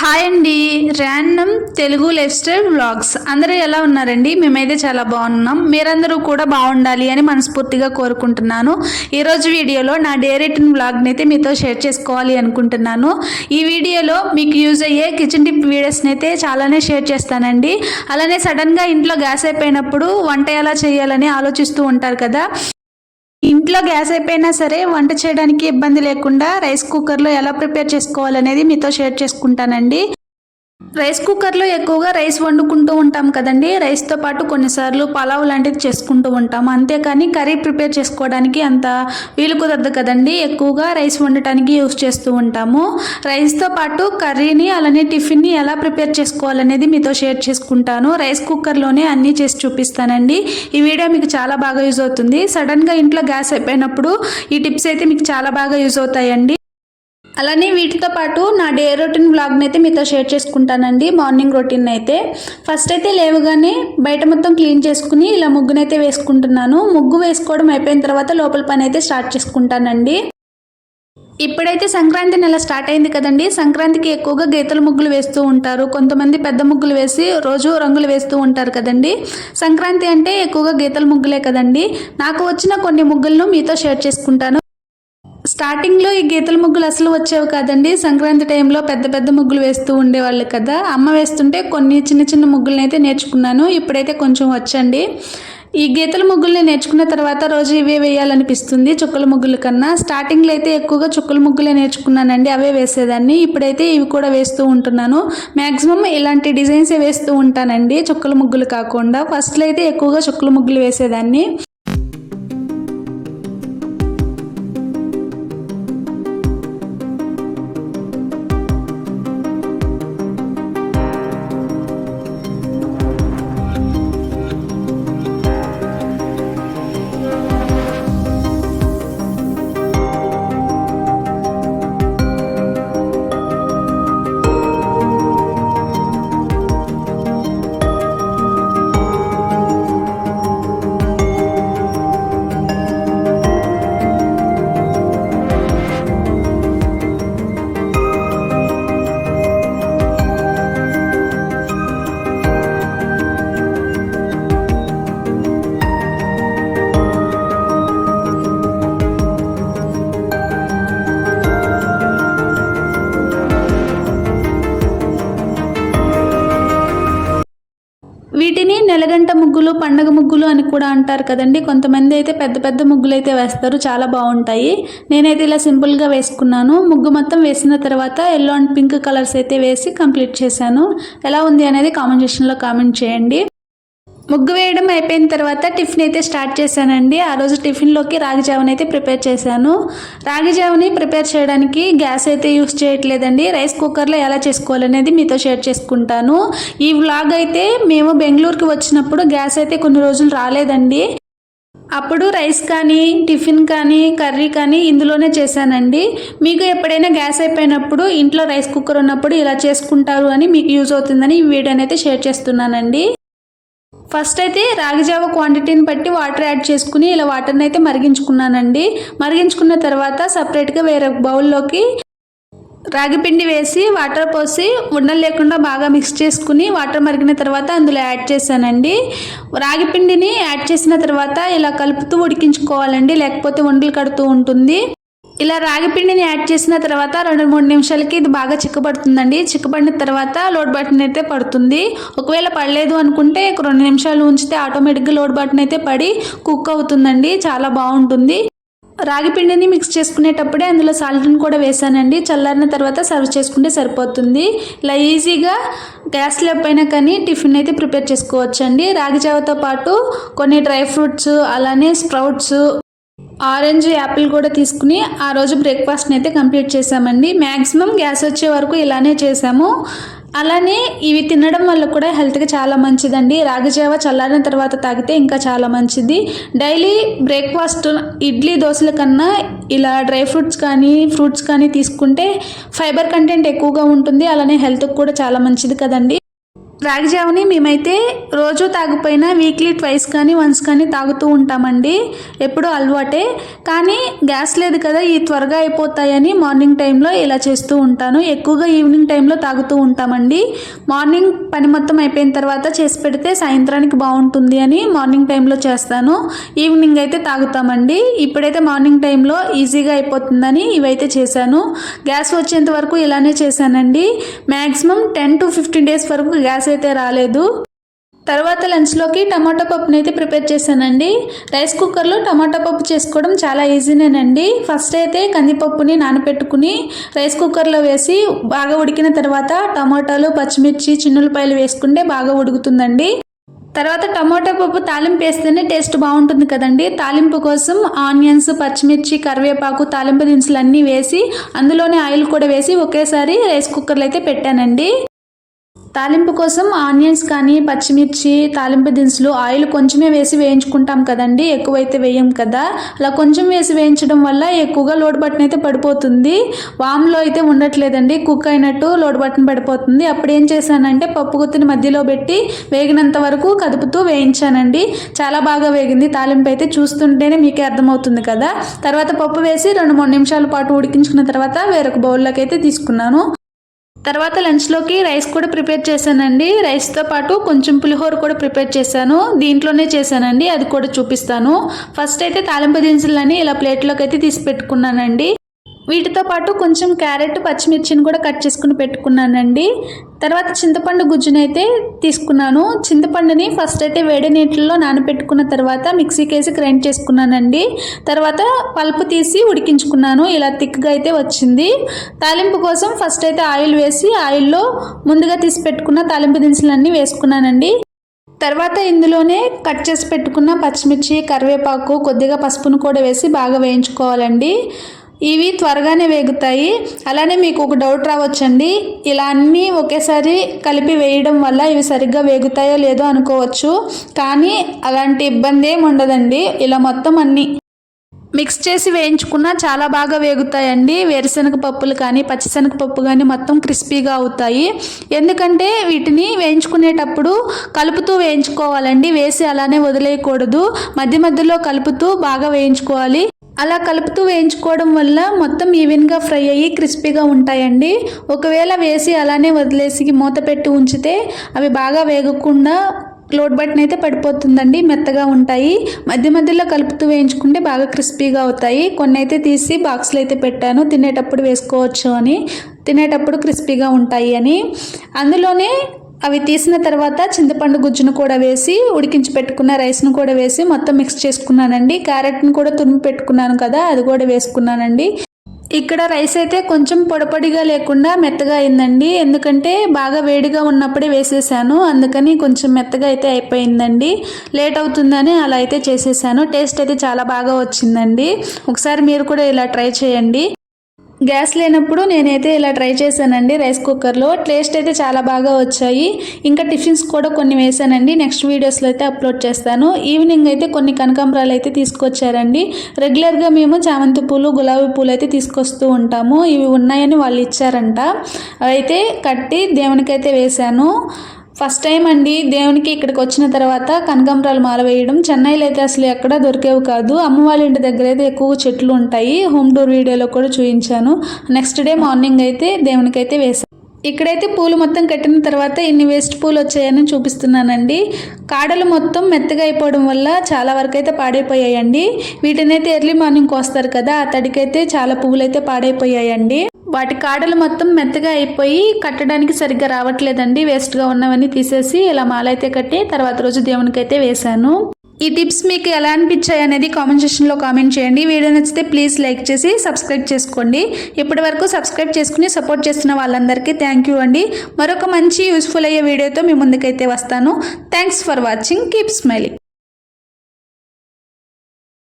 Hi అండి. Random Telugu lifestyle vlogs. అందరూ ఎలా ఉన్నారండి? మేమైతే చాలా బాగున్నాం. మీరందరూ కూడా బాగుండాలి అని మనస్ఫూర్తిగా కోరుకుంటున్నాను. ఈరోజు వీడియోలో నా డే రిటర్న్ వ్లాగ్ని అయితే మీతో షేర్ చేసుకోవాలి అనుకుంటున్నాను. ఈ వీడియోలో మీకు యూజ్ అయ్యే కిచెన్ టిప్ వీడియోస్ని అయితే చాలానే షేర్ చేస్తానండి. అలానే సడన్గా ఇంట్లో గ్యాస్ అయిపోయినప్పుడు వంట ఎలా చేయాలని ఆలోచిస్తూ ఉంటారు కదా ఇంట్లో గ్యాస్ అయిపోయినా సరే వంట చేయడానికి ఇబ్బంది లేకుండా రైస్ కుక్కర్లో ఎలా ప్రిపేర్ చేసుకోవాలనేది మీతో షేర్ చేసుకుంటానండి. రైస్ కుక్కర్లో ఎక్కువగా రైస్ వండుకుంటూ ఉంటాం కదండి. రైస్తో పాటు కొన్నిసార్లు పలావ్ లాంటిది చేసుకుంటూ ఉంటాం. అంతేకాని కర్రీ ప్రిపేర్ చేసుకోవడానికి అంత వీలు కుదరదు కదండి. ఎక్కువగా రైస్ వండటానికి యూస్ చేస్తూ ఉంటాము. రైస్తో పాటు కర్రీని అలానే టిఫిన్ని ఎలా ప్రిపేర్ చేసుకోవాలనేది మీతో షేర్ చేసుకుంటాను. రైస్ కుక్కర్లోనే అన్నీ చేసి చూపిస్తానండి. ఈ వీడియో మీకు చాలా బాగా యూజ్ అవుతుంది. సడన్గా ఇంట్లో గ్యాస్ అయిపోయినప్పుడు ఈ టిప్స్ అయితే మీకు చాలా బాగా యూజ్ అవుతాయండి. అలానే వీటితో పాటు నా డే రొటీన్ వ్లాగ్ని అయితే మీతో షేర్ చేసుకుంటానండి. మార్నింగ్ రొటీన్ అయితే. ఫస్ట్ అయితే లేవగానే బయట మొత్తం క్లీన్ చేసుకుని ఇలా ముగ్గునైతే వేసుకుంటున్నాను. ముగ్గు వేసుకోవడం అయిపోయిన తర్వాత లోపల పని అయితే స్టార్ట్ చేసుకుంటానండి. ఇప్పుడైతే సంక్రాంతి నెల స్టార్ట్ అయింది కదండి. సంక్రాంతికి ఎక్కువగా గీతల ముగ్గులు వేస్తూ ఉంటారు. కొంతమంది పెద్ద ముగ్గులు వేసి రోజు రంగులు వేస్తూ ఉంటారు కదండి. సంక్రాంతి అంటే ఎక్కువగా గీతల ముగ్గులే కదండి. నాకు వచ్చిన కొన్ని ముగ్గులను మీతో షేర్ చేసుకుంటాను. స్టార్టింగ్లో ఈ గీతల ముగ్గులు అసలు వచ్చేవి కాదండి. సంక్రాంతి టైంలో పెద్ద పెద్ద ముగ్గులు వేస్తూ ఉండేవాళ్ళు కదా. అమ్మ వేస్తుంటే కొన్ని చిన్న చిన్న ముగ్గులనైతే అయితే నేర్చుకున్నాను. ఇప్పుడైతే కొంచెం వచ్చండి. ఈ గీతల ముగ్గుల్ని నేర్చుకున్న తర్వాత రోజు ఇవే వేయాలనిపిస్తుంది చుక్కల ముగ్గుల కన్నా. స్టార్టింగ్లో అయితే ఎక్కువగా చుక్కల ముగ్గులే నేర్చుకున్నానండి. అవే వేసేదాన్ని. ఇప్పుడైతే ఇవి కూడా వేస్తూ ఉంటున్నాను. మ్యాక్సిమం ఇలాంటి డిజైన్సే వేస్తూ ఉంటానండి. చుక్కల ముగ్గులు కాకుండా. ఫస్ట్లో అయితే ఎక్కువగా చుక్కల ముగ్గులు వేసేదాన్ని. ముగ్గులు పండగ ముగ్గులు అని కూడా అంటారు కదండి. కొంతమంది అయితే పెద్ద పెద్ద ముగ్గులు అయితే వేస్తారు. చాలా బాగుంటాయి. నేనైతే ఇలా సింపుల్గా వేసుకున్నాను. ముగ్గు మొత్తం వేసిన తర్వాత ఎల్లో అండ్ పింక్ కలర్స్ అయితే వేసి కంప్లీట్ చేశాను. ఎలా ఉంది అనేది కామెంట్ సెక్షన్లో కామెంట్ చేయండి. ముగ్గు వేయడం అయిపోయిన తర్వాత టిఫిన్ అయితే స్టార్ట్ చేశానండి. ఆ రోజు టిఫిన్లోకి రాగి జావని అయితే ప్రిపేర్ చేశాను. రాగి జావని ప్రిపేర్ చేయడానికి గ్యాస్ అయితే యూస్ చేయట్లేదండి. రైస్ కుక్కర్లో ఎలా చేసుకోవాలనేది మీతో షేర్ చేసుకుంటాను. ఈ వ్లాగ్ అయితే మేము బెంగళూరుకి వచ్చినప్పుడు గ్యాస్ అయితే కొన్ని రోజులు రాలేదండి. అప్పుడు రైస్ కానీ టిఫిన్ కానీ కర్రీ కానీ ఇందులోనే చేశానండి. మీకు ఎప్పుడైనా గ్యాస్ అయిపోయినప్పుడు ఇంట్లో రైస్ కుక్కర్ ఉన్నప్పుడు ఇలా చేసుకుంటారు అని మీకు యూజ్ అవుతుందని ఈ వీడియోని అయితే షేర్ చేస్తున్నానండి. ఫస్ట్ అయితే రాగిజావ క్వాంటిటీని బట్టి వాటర్ యాడ్ చేసుకుని ఇలా వాటర్ని అయితే మరిగించుకున్నానండి. మరిగించుకున్న తర్వాత సపరేట్గా వేరే బౌల్లోకి రాగి పిండి వేసి వాటర్ పోసి ఉండలు లేకుండా బాగా మిక్స్ చేసుకుని వాటర్ మరిగిన తర్వాత అందులో యాడ్ చేశానండి. రాగి పిండిని యాడ్ చేసిన తర్వాత ఇలా కలుపుతూ ఉడికించుకోవాలండి. లేకపోతే ఉండలు కడుతూ ఉంటుంది. ఇలా రాగి పిండిని యాడ్ చేసిన తర్వాత రెండు మూడు నిమిషాలకి ఇది బాగా చిక్కబడుతుందండి. చిక్కబడిన తర్వాత లోడ్ బటన్ అయితే పడుతుంది. ఒకవేళ పడలేదు అనుకుంటే రెండు నిమిషాలు ఉంచితే ఆటోమేటిక్గా లోడ్ బటన్ అయితే పడి కుక్ అవుతుందండి. చాలా బాగుంటుంది. రాగి పిండిని మిక్స్ చేసుకునేటప్పుడే అందులో సాల్ట్ని కూడా వేసానండి. చల్లారిన తర్వాత సర్వ్ చేసుకుంటే సరిపోతుంది. ఇలా ఈజీగా గ్యాస్ లేకపోయినా కానీ టిఫిన్ అయితే ప్రిపేర్ చేసుకోవచ్చండి. రాగి జావతో పాటు కొన్ని డ్రై ఫ్రూట్స్ అలానే స్ప్రౌట్స్ ఆరెంజ్ యాపిల్ కూడా తీసుకుని ఆ రోజు బ్రేక్ఫాస్ట్ని అయితే కంప్లీట్ చేసామండి మ్యాక్సిమం గ్యాస్ వచ్చే వరకు ఇలానే చేసాము అలానే ఇవి తినడం వల్ల కూడా హెల్త్కి చాలా మంచిదండి. రాగిజావ చల్లారిన తర్వాత తాగితే ఇంకా చాలా మంచిది. డైలీ బ్రేక్ఫాస్ట్ ఇడ్లీ దోశల కన్నా ఇలా డ్రై ఫ్రూట్స్ కానీ ఫ్రూట్స్ కానీ తీసుకుంటే ఫైబర్ కంటెంట్ ఎక్కువగా ఉంటుంది. అలానే హెల్త్కి కూడా చాలా మంచిది కదండి. రాగి జావని మేమైతే రోజు తాగిపోయినా వీక్లీ ట్వైస్ కానీ వన్స్ కానీ తాగుతూ ఉంటామండి. ఎప్పుడూ అలవాటే. కానీ గ్యాస్ లేదు కదా ఈ త్వరగా అయిపోతాయని మార్నింగ్ టైంలో ఇలా చేస్తూ ఉంటాను. ఎక్కువగా ఈవినింగ్ టైంలో తాగుతూ ఉంటామండి. మార్నింగ్ పని మొత్తం అయిపోయిన తర్వాత చేసి పెడితే సాయంత్రానికి బాగుంటుంది అని మార్నింగ్ టైంలో చేస్తాను. ఈవినింగ్ అయితే తాగుతామండి. ఇప్పుడైతే మార్నింగ్ టైంలో ఈజీగా అయిపోతుందని ఇవైతే చేశాను. గ్యాస్ వచ్చేంత వరకు ఇలానే చేశానండి. Maximum ten to fifteen days వరకు గ్యాస్ అయితే రాలేదు. తర్వాత లంచ్లోకి టమాటా పప్పుని అయితే ప్రిపేర్ చేశానండి. రైస్ కుక్కర్లో టమాటా పప్పు చేసుకోవడం చాలా ఈజీనేనండి. ఫస్ట్ అయితే కందిపప్పుని నానబెట్టుకుని రైస్ కుక్కర్లో వేసి బాగా ఉడికిన తర్వాత టమాటాలు పచ్చిమిర్చి చిన్నులపాయలు వేసుకుంటే బాగా ఉడుకుతుందండి. తర్వాత టమాటా పప్పు తాలింపు వేస్తేనే టేస్ట్ బాగుంటుంది కదండి. తాలింపు కోసం ఆనియన్స్ పచ్చిమిర్చి కరివేపాకు తాలింపు దినుసులు అన్నీ వేసి అందులోనే ఆయిల్ కూడా వేసి ఒకేసారి రైస్ కుక్కర్లో అయితే పెట్టానండి. తాలింపు కోసం ఆనియన్స్ కానీ పచ్చిమిర్చి తాలింపు దినుసులు ఆయిల్ కొంచెమే వేసి వేయించుకుంటాం కదండి. ఎక్కువైతే వేయం కదా. అలా కొంచెం వేసి వేయించడం వల్ల ఎక్కువగా లోడ్ బటన్ అయితే పడిపోతుంది. వామ్లో అయితే ఉండట్లేదండి. కుక్ అయినట్టు లోడ్ బటన్ పడిపోతుంది. అప్పుడు ఏం చేశానంటే పప్పు గుత్తిని మధ్యలో పెట్టి వేగినంత వరకు కదుపుతూ వేయించానండి. చాలా బాగా వేగింది. తాలింపు అయితే చూస్తుంటేనే మీకే అర్థమవుతుంది కదా. తర్వాత పప్పు వేసి రెండు మూడు నిమిషాల పాటు ఉడికించుకున్న తర్వాత వేరొక బౌల్లోకి అయితే తీసుకున్నాను. తర్వాత లంచ్లోకి రైస్ కూడా ప్రిపేర్ చేశానండి. రైస్తో పాటు కొంచెం పులిహోర కూడా ప్రిపేర్ చేశాను. దీంట్లోనే చేశానండి. అది కూడా చూపిస్తాను. ఫస్ట్ అయితే తాలింపు దినుసులని ఇలా ప్లేట్లోకి అయితే తీసి పెట్టుకున్నానండి. వీటితో పాటు కొంచెం క్యారెట్ పచ్చిమిర్చిని కూడా కట్ చేసుకుని పెట్టుకున్నానండి. తర్వాత చింతపండు గుజ్జునైతే తీసుకున్నాను. చింతపండుని ఫస్ట్ అయితే వేడి నీటిలో నానబెట్టుకున్న తర్వాత మిక్సీకి వేసి గ్రైండ్ చేసుకున్నానండి. తర్వాత పల్పు తీసి ఉడికించుకున్నాను. ఇలా థిక్గా అయితే వచ్చింది. తాలింపు కోసం ఫస్ట్ అయితే ఆయిల్ వేసి ఆయిల్లో ముందుగా తీసి పెట్టుకున్న తాలింపు దినుసులన్నీ వేసుకున్నానండి. తర్వాత ఇందులోనే కట్ చేసి పెట్టుకున్న పచ్చిమిర్చి కరివేపాకు కొద్దిగా పసుపును కూడా వేసి బాగా వేయించుకోవాలండి. ఇవి త్వరగానే వేగుతాయి. అలానే మీకు ఒక డౌట్ రావచ్చండి. ఇలా అన్నీ ఒకేసారి కలిపి వేయడం వల్ల ఇవి సరిగ్గా వేగుతాయో లేదో అనుకోవచ్చు. కానీ అలాంటి ఇబ్బంది ఏమి ఉండదండి. ఇలా మొత్తం అన్నీ మిక్స్ చేసి వేయించుకున్న చాలా బాగా వేగుతాయండి. వేరుశనగ పప్పులు కానీ పచ్చిశనగ పప్పు కానీ మొత్తం క్రిస్పీగా అవుతాయి. ఎందుకంటే వీటిని వేయించుకునేటప్పుడు కలుపుతూ వేయించుకోవాలండి. వేసి అలానే వదిలేయకూడదు. మధ్య మధ్యలో కలుపుతూ బాగా వేయించుకోవాలి. అలా కలుపుతూ వేయించుకోవడం వల్ల మొత్తం ఈవెన్గా ఫ్రై అయ్యి క్రిస్పీగా ఉంటాయండి. ఒకవేళ వేసి అలానే వదిలేసి మూత పెట్టి ఉంచితే అవి బాగా వేగకుండా లోడ్ బటన్ అయితే పడిపోతుందండి. మెత్తగా ఉంటాయి. మధ్య మధ్యలో కలుపుతూ వేయించుకుంటే బాగా క్రిస్పీగా అవుతాయి. కొన్ని అయితే తీసి బాక్స్లో అయితే పెట్టాను. తినేటప్పుడు వేసుకోవచ్చు అని. తినేటప్పుడు క్రిస్పీగా ఉంటాయి అని. అందులోనే అవి తీసిన తర్వాత చింతపండు గుజ్జును కూడా వేసి ఉడికించి పెట్టుకున్న రైస్ను కూడా వేసి మొత్తం మిక్స్ చేసుకున్నానండి. క్యారెట్ను కూడా తురిమి పెట్టుకున్నాను కదా అది కూడా వేసుకున్నానండి. ఇక్కడ రైస్ అయితే కొంచెం పొడపొడిగా లేకుండా మెత్తగా అయిందండి. ఎందుకంటే బాగా వేడిగా ఉన్నప్పుడే వేసేసాను. అందుకని కొంచెం మెత్తగా అయితే అయిపోయిందండి. లేట్ అవుతుందని అలా అయితే చేసేసాను. టేస్ట్ అయితే చాలా బాగా వచ్చిందండి. ఒకసారి మీరు కూడా ఇలా ట్రై చేయండి. గ్యాస్ లేనప్పుడు నేనైతే ఇలా ట్రై చేశానండి రైస్ కుక్కర్లో. టేస్ట్ అయితే చాలా బాగా వచ్చాయి. ఇంకా టిఫిన్స్ కూడా కొన్ని వేసానండి నెక్స్ట్ వీడియోస్లో అయితే అప్లోడ్ చేస్తాను. ఈవినింగ్ అయితే కొన్ని కనకాంబరాలు అయితే తీసుకొచ్చారండి. రెగ్యులర్గా మేము చామంతి పూలు గులాబీ పూలు అయితే తీసుకొస్తూ ఉంటాము. ఇవి ఉన్నాయని వాళ్ళు ఇచ్చారంట. అయితే కట్టి దేవునికైతే వేశాను. ఫస్ట్ టైం అండి దేవునికి ఇక్కడికి వచ్చిన తర్వాత కనకాంబరాలు మాల వేయడం. చెన్నైలో అయితే అసలు ఎక్కడ దొరికేవి కాదు. అమ్మ వాళ్ళ ఇంటి దగ్గర అయితే ఎక్కువ చెట్లు ఉంటాయి. హోమ్ టూర్ వీడియోలో కూడా చూపించాను. నెక్స్ట్ డే మార్నింగ్ అయితే దేవునికి అయితే వేసాను ఇక్కడైతే పూలు మొత్తం కట్టిన తర్వాత ఇన్ని వేస్ట్ పూలు వచ్చాయని చూపిస్తున్నానండి. కాడలు మొత్తం మెత్తగా అయిపోవడం వల్ల చాలా వరకు అయితే పాడైపోయాయండి. వీటినైతే ఎర్లీ మార్నింగ్ కోస్తారు కదా ఆ తడికైతే చాలా పువ్వులు అయితే పాడైపోయాయండి. వాటి కాడలు మొత్తం మెత్తగా అయిపోయి కట్టడానికి సరిగ్గా రావట్లేదండి. వేస్ట్గా ఉన్నవన్నీ తీసేసి ఇలా మాలైతే కట్టి తర్వాత రోజు దేవునికి అయితే వేశాను. ఈ టిప్స్ మీకు ఎలా అనిపించాయి అనేది కామెంట్ సెక్షన్లో కామెంట్ చేయండి. వీడియో నచ్చితే ప్లీజ్ లైక్ చేసి సబ్స్క్రైబ్ చేసుకోండి. ఇప్పటి వరకు సబ్స్క్రైబ్ చేసుకుని సపోర్ట్ చేస్తున్న వాళ్ళందరికీ థ్యాంక్ యూ అండి. మరొక మంచి యూస్ఫుల్ అయ్యే వీడియోతో మీ ముందుకైతే వస్తాను. Thanks for watching keep smiling